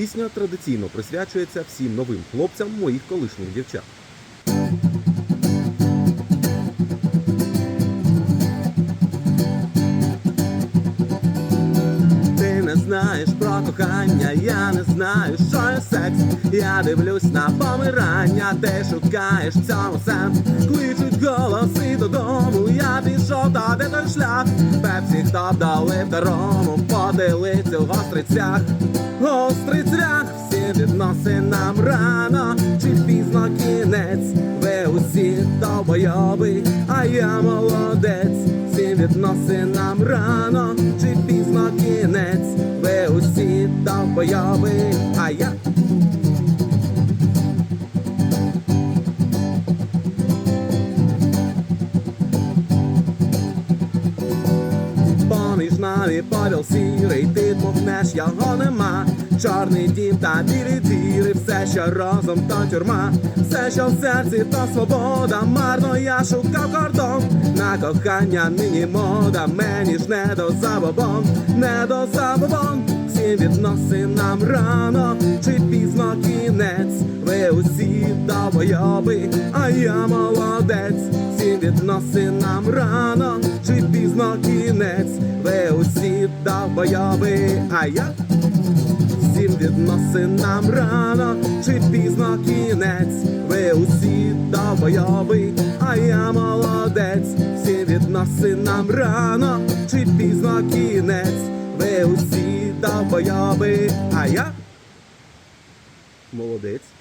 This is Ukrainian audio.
Пісня традиційно присвячується всім новим хлопцям моїх колишніх дівчат. Ти не знаєш про кохання, я не знаю, що є секс. Я дивлюсь на помирання, ти шукаєш в цьому сенс. Кличуть голоси додому, я пішов, та де той шлях. Пепсі, хто вдали второму, поділиться в гострий цвях. Цвях, всі рано, чи пізно кінець. Ви усі довбойоби, а я молодець. Всім відносинам рано, чи пізно кінець. Ви усі довбойоби, а я. Поміж нами поділ сірий, ти мовнеш, його нема. Чорний дім та білі діри, все, що розум, то тюрма, все, що в серці, то свобода. Марно я шукав кордон. На кохання нині мода, мені ж не до забобон, не до забобон. Всі відносинам рано, чи пізно кінець. Ви усі довбойоби, а я молодець. Всі відносинам рано, чи пізно кінець. Ви усі довбойоби, а я всім відносинам рано, чи пізно кінець. Ви усі довбойоби, а я молодець. Всі відносинам рано, чи пізно кінець. Ви усі довбойоби, а я молодець.